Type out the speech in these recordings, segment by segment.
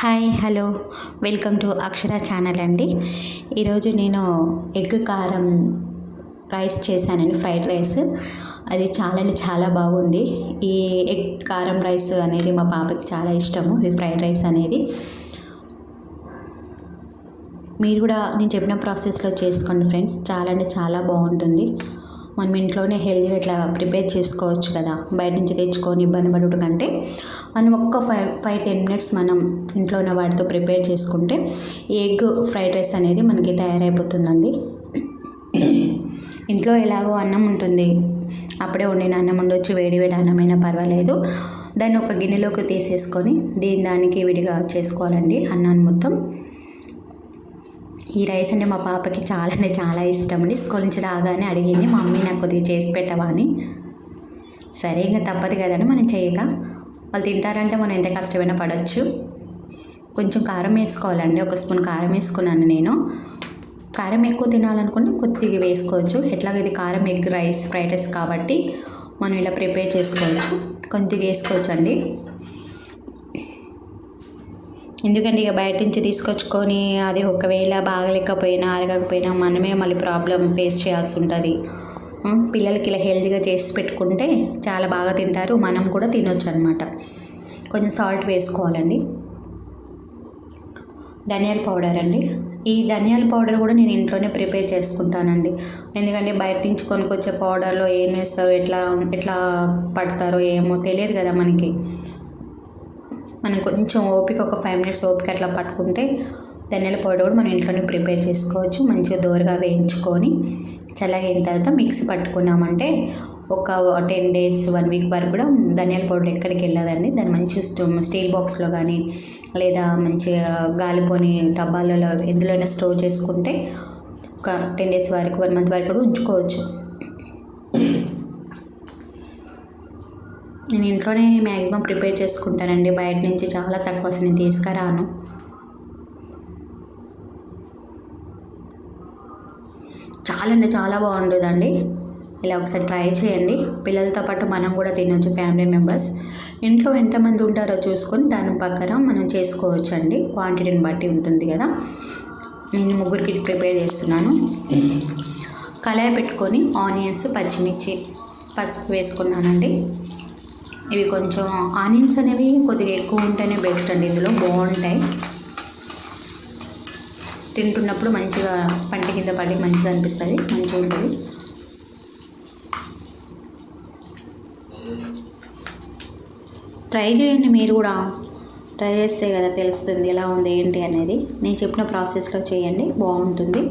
Hi hello. Welcome to Akshara channel అండి. ఈరోజు నేను ఎగ్ కారం రైస్ చేశానండి ఫ్రైడ్ రైస్. అది చాలా అంటే చాలా బాగుంది. ఈ ఎగ్ కారం రైస్ అనేది మా పాపకి చాలా ఇష్టము ఈ ఫ్రైడ్ రైస్ అనేది. మీరు కూడా నేను చెప్పిన ప్రాసెస్లో చేసుకోండి ఫ్రెండ్స్. చాలా అంటే చాలా బాగుంటుంది. మనం ఇంట్లోనే హెల్దీగా ఇట్లా ప్రిపేర్ చేసుకోవచ్చు కదా. బయట నుంచి తెచ్చుకొని ఇబ్బంది పడుట కంటే మనం ఒక్క ఫైవ్ ఫైవ్ టెన్ మినిట్స్ మనం ఇంట్లో ఉన్న వాటితో ప్రిపేర్ చేసుకుంటే ఎగ్ ఫ్రైడ్ రైస్ అనేది మనకి తయారైపోతుందండి. ఇంట్లో ఎలాగో అన్నం ఉంటుంది. అప్పుడే వండిన అన్నం ఉండొచ్చు వేడి వేడి అన్నమైనా పర్వాలేదు. దాన్ని ఒక గిన్నెలోకి తీసేసుకొని దీని దానికి విడిగా చేసుకోవాలండి అన్నాన్ని మొత్తం. ఈ రైస్ అంటే మా పాపకి చాలా అంటే చాలా ఇష్టం అండి. స్కూల్ నుంచి రాగానే అడిగింది మమ్మీ నాకు కొద్దిగా చేసి పెట్టవా అని. సరే ఇంకా తప్పదు కదండి మనం చేయక. వాళ్ళు తింటారంటే మనం ఎంత కష్టమైనా పడవచ్చు కొంచెం కారం వేసుకోవాలండి ఒక స్పూన్ కారం వేసుకున్నాను నేను. కారం ఎక్కువ తినాలనుకుంటే కొద్దిగా వేసుకోవచ్చు. ఎట్లాగో ఇది కారం ఎగ్ రైస్ ఫ్రైడ్ రైస్ కాబట్టి మనం ఇలా ప్రిపేర్ చేసుకోవచ్చు. కొద్దిగా వేసుకోవచ్చు అండి ఎందుకంటే ఇక బయట నుంచి తీసుకొచ్చుకొని అది ఒకవేళ బాగలేకపోయినా అరగకపోయినా మనమే మళ్ళీ ప్రాబ్లం ఫేస్ చేయాల్సి ఉంటుంది. పిల్లలకి ఇలా హెల్తీగా చేసి పెట్టుకుంటే చాలా బాగా తింటారు. మనం కూడా తినొచ్చు అనమాట కొంచెం సాల్ట్ వేసుకోవాలండి. ధనియాల పౌడర్ అండి. ఈ ధనియాల పౌడర్ కూడా నేను ఇంట్లోనే ప్రిపేర్ చేసుకుంటానండి. ఎందుకంటే బయట నుంచి కొనుక్కొచ్చే పౌడర్లో ఏం వేస్తారో ఎట్లా ఎట్లా పడతారో ఏమో తెలియదు కదా మనకి. మనం కొంచెం ఓపిక ఒక ఫైవ్ మినిట్స్ ఓపిక అట్లా పట్టుకుంటే ధనియాల పౌడర్ కూడా మనం ఇంట్లోనే ప్రిపేర్ చేసుకోవచ్చు. మంచిగా దోరగా వేయించుకొని చల్లగైన తర్వాత మిక్సీ పట్టుకున్నామంటే ఒక టెన్ డేస్ వన్ వీక్ వరకు కూడా ధనియాల పౌడర్ ఎక్కడికి వెళ్ళదండి. దాన్ని మంచి స్టీల్ బాక్స్లో కానీ లేదా మంచిగా గాలిపోని డబ్బాలలో ఎందులోనే స్టోర్ చేసుకుంటే ఒక టెన్ డేస్ వరకు వన్ మంత్ వరకు కూడా ఉంచుకోవచ్చు. నేను ఇంట్లోనే మ్యాక్సిమం ప్రిపేర్ చేసుకుంటానండి. బయట నుంచి చాలా తక్కువ అసలు నేను తీసుకురాను. చాలా అంటే చాలా బాగుంటుందండి. ఇలా ఒకసారి ట్రై చేయండి. పిల్లలతో పాటు మనం కూడా తినొచ్చు ఫ్యామిలీ మెంబర్స్ ఇంట్లో ఎంతమంది ఉంటారో చూసుకొని దాని ప్రకారం మనం చేసుకోవచ్చు అండి క్వాంటిటీని బట్టి ఉంటుంది కదా. నేను ముగ్గురికి ఇది ప్రిపేర్ చేస్తున్నాను. కళాయి పెట్టుకొని ఆనియన్స్ పచ్చిమిర్చి పసుపు వేసుకున్నానండి. ఇవి కొంచెం ఆనియన్స్ అనేవి కొద్దిగా ఎక్కువ ఉంటేనే బెస్ట్ అండి. ఇందులో బాగుంటాయి. తింటున్నప్పుడు మంచిగా పంట కింద పడి మంచిగా అనిపిస్తుంది. మంచిగా ఉంటుంది. ట్రై చేయండి మీరు కూడా. ట్రై చేస్తే కదా తెలుస్తుంది ఎలా ఉంది ఏంటి అనేది. నేను చెప్పిన ప్రాసెస్లో చేయండి బాగుంటుంది.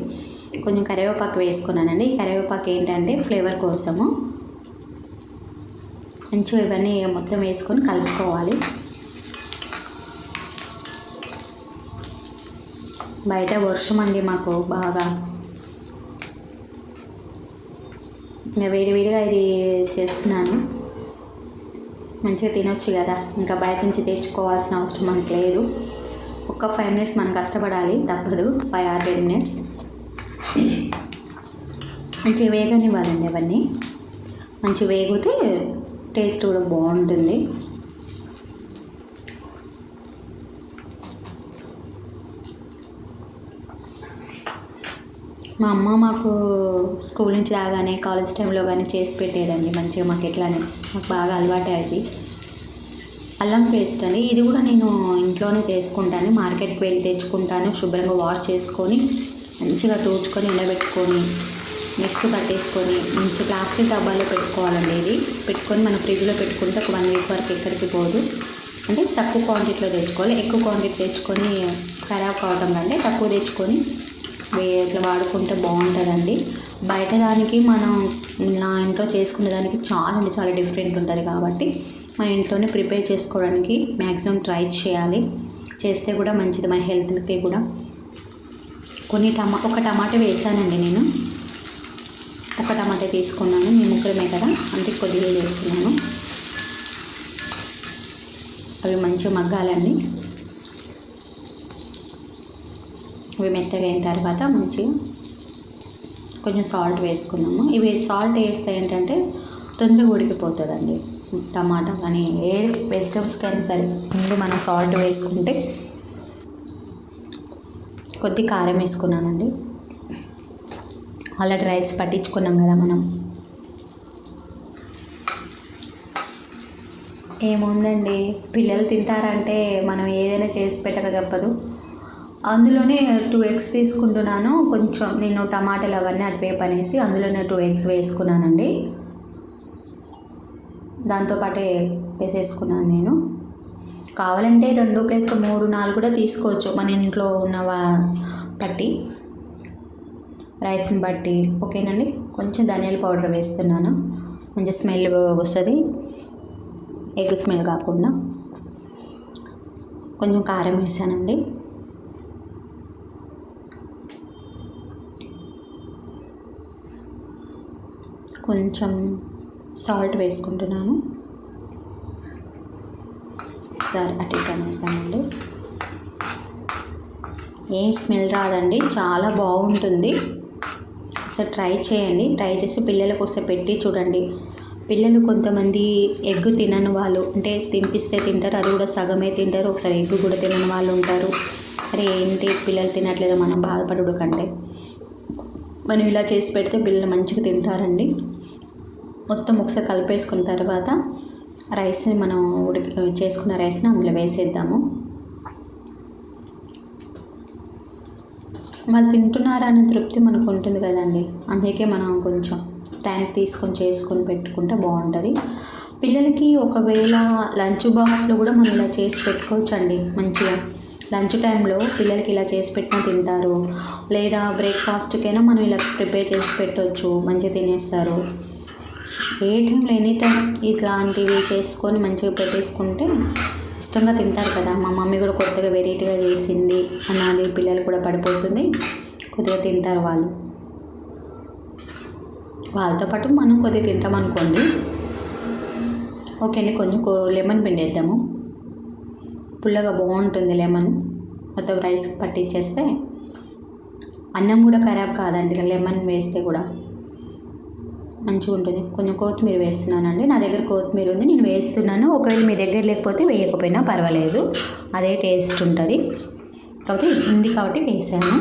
కొంచెం కరివేపాకు వేసుకున్నానండి. కరివేపాకు ఏంటంటే ఫ్లేవర్ కోసము. మంచిగా ఇవన్నీ మొత్తం వేసుకొని కలుపుకోవాలి. బయట వర్షం అండి మాకు బాగా. వేడివేడిగా ఇది చేస్తున్నాను. మంచిగా తినొచ్చు కదా. ఇంకా బయట నుంచి తెచ్చుకోవాల్సిన అవసరం మనకు లేదు. ఒక్క ఫైవ్ మినిట్స్ మనం కష్టపడాలి తప్పదు. Five or ten minutes. మంచిగా వేగనివ్వాలండి అవన్నీ. మంచి వేగితే టేస్ట్ కూడా బాగుంటుంది. మా అమ్మ మాకు స్కూల్ నుంచి రాగానే కాలేజ్ టైంలో కానీ చేసి పెట్టేదండి మంచిగా మాకు ఎట్లానే. మాకు బాగా అలవాటు అయింది అల్లం పేస్ట్ అండి. ఇది కూడా నేను ఇంట్లోనే చేసుకుంటాను. మార్కెట్కి వెళ్ళి తెచ్చుకుంటాను. శుభ్రంగా వాష్ చేసుకొని మంచిగా తూచుకొని ఎండబెట్టుకొని మిక్స్ పట్టేసుకొని మంచి ప్లాస్టిక్ డబ్బాలో పెట్టుకోవాలండి ఇది పెట్టుకొని మనం ఫ్రిడ్జ్లో పెట్టుకుంటే ఒక వన్ వీక్ వరకు ఎక్కడికి పోదు. అంటే తక్కువ క్వాంటిటీలో తెచ్చుకోవాలి. ఎక్కువ క్వాంటిటీ తెచ్చుకొని ఖరాబ్ కావడం కంటే తక్కువ తెచ్చుకొని ఇట్లా వాడుకుంటే బాగుంటుందండి. బయట దానికి మనం నా ఇంట్లో చేసుకునే దానికి చాలా అంటే చాలా డిఫరెంట్ ఉంటుంది కాబట్టి మన ఇంట్లోనే ప్రిపేర్ చేసుకోవడానికి మ్యాక్సిమం ట్రై చేయాలి. చేస్తే కూడా మంచిది. మన హెల్త్కి కూడా. కొన్ని టమా ఒక టమాటా వేసానండి నేను. ఒక టమాటా తీసుకున్నాను మీ ముక్కలమే కదా? అందుకే కొద్దిగా వేసుకున్నాను అవి మంచిగా మగ్గాలండి. అవి మెత్తగా అయిన తర్వాత మంచిగా కొంచెం సాల్ట్ వేసుకున్నాము. ఇవి సాల్ట్ వేస్తే ఏంటంటే తొందరగా ఉడికిపోతుందండి. టమాటా కానీ ఏ వెజిటబుల్స్ కానీ సరే ముందు మనం సాల్ట్ వేసుకుంటే కొద్ది కారం వేసుకున్నానండి. ఆల్రెడీ రైస్ పట్టించుకున్నాం కదా మనం. ఏముందండి? పిల్లలు తింటారంటే మనం ఏదైనా చేసి పెట్టక తప్పదు. అందులోనే టూ ఎగ్స్ తీసుకుంటున్నాను. కొంచెం నేను టమాటాలు అవన్నీ అటువైపు అనేసి అందులోనే టూ ఎగ్స్ వేసుకున్నానండి. దాంతోపాటే వేసేసుకున్నాను నేను. కావాలంటే రెండు ప్లేస్ మూడు నాలుగు కూడా తీసుకోవచ్చు. మన ఇంట్లో ఉన్న బట్టి రైస్ని బట్టి. ఓకేనండి? కొంచెం ధనియాల పౌడర్ వేస్తున్నాను. మంచి స్మెల్ వస్తుంది. ఎగ్ స్మెల్ కాకుండా. కొంచెం కారం వేసానండి. కొంచెం సాల్ట్ వేసుకుంటున్నాను. ఒకసారి అటు ఇటు ఏం స్మెల్ రాదండి. చాలా బాగుంటుంది. ఒకసారి ట్రై చేయండి. ట్రై చేసి పిల్లలకు ఒకసారి పెట్టి చూడండి. పిల్లలు కొంతమంది ఎగ్ తినని వాళ్ళు అంటే తినిపిస్తే తింటారు అది కూడా సగమే తింటారు ఒకసారి ఎగ్ కూడా తినని వాళ్ళు ఉంటారు. అరే ఏంటి? పిల్లలు తినట్లేదు? మనం బాధపడుడు కంటే. మనం ఇలా చేసి పెడితే పిల్లలు మంచిగా తింటారండి. మొత్తం ఒకసారి కలిపేసుకున్న తర్వాత రైస్ని మనం ఉడికి చేసుకున్న రైస్ని అందులో వేసేద్దాము. వాళ్ళు తింటున్నారా అనే తృప్తి మనకు ఉంటుంది కదండి. అందుకే మనం కొంచెం టైం తీసుకొని చేసుకొని పెట్టుకుంటే బాగుంటుంది. పిల్లలకి ఒకవేళ లంచ్ బాక్స్లో కూడా మనం ఇలా చేసి పెట్టుకోవచ్చు అండి మంచిగా. లంచ్ టైంలో పిల్లలకి ఇలా చేసి పెట్టినా తింటారు. లేదా బ్రేక్ఫాస్ట్కైనా మనం ఇలా ప్రిపేర్ చేసి పెట్టవచ్చు మంచిగా తినేస్తారు. ఏ టైంలో ఎనీ టైం ఇట్లాంటివి చేసుకొని మంచిగా పెట్టేసుకుంటే ఇష్టంగా తింటారు కదా. మా మమ్మీ కూడా కొత్తగా వెరైటీగా చేసింది. అన్నది పిల్లలు కూడా పడిపోతుంది. కొద్దిగా తింటారు వాళ్ళు. వాళ్ళతో పాటు మనం కొద్దిగా తింటాం అనుకోండి. ఓకే అండి కొంచెం లెమన్ పిండి వేద్దాము. పుల్లగా బాగుంటుంది లెమన్. మొత్తం రైస్ పట్టించేస్తే అన్నం కూడా ఖరాబ్ కాదండి లెమన్ వేస్తే కూడా. మంచిగా ఉంటుంది. కొంచెం కొత్తిమీర వేస్తున్నానండి. నా దగ్గర కొత్తిమీర ఉంది. నేను వేస్తున్నాను. ఒకవేళ మీ దగ్గర లేకపోతే వేయకపోయినా పర్వాలేదు. అదే టేస్ట్ ఉంటుంది. కాబట్టి ఉంది కాబట్టి వేసాను.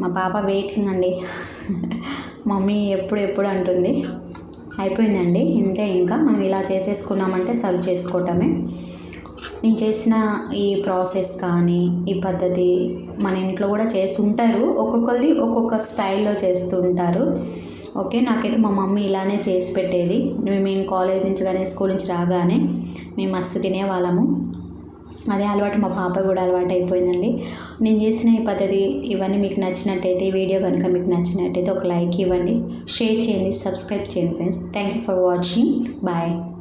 మా పాప వెయిటింగ్ అండి మమ్మీ ఎప్పుడు ఎప్పుడు అంటుంది. అయిపోయిందండి. ఇంతే ఇంకా. మనం ఇలా చేసేసుకున్నామంటే సర్వ్ చేసుకోవటమే. నేను చేసిన ఈ ప్రాసెస్ కానీ ఈ పద్ధతి మన ఇంట్లో కూడా చేసి ఉంటారు ఒక్కొక్కరిది ఒక్కొక్క స్టైల్లో చేస్తుంటారు. ఓకే నాకైతే మా మమ్మీ ఇలానే చేసి పెట్టేది. మేము మేము కాలేజ్ నుంచి కానీ స్కూల్ నుంచి రాగానే మేము మస్తు తినేవాళ్ళము. అదే అలవాటు మా పాప కూడా అలవాటు అయిపోయిందండి. నేను చేసిన ఈ పద్ధతి ఇవన్నీ మీకు నచ్చినట్టయితే ఈ వీడియో కనుక మీకు నచ్చినట్టయితే ఒక లైక్ ఇవ్వండి. షేర్ చేయండి సబ్స్క్రైబ్ చేయండి friends. Thank you for watching. Bye.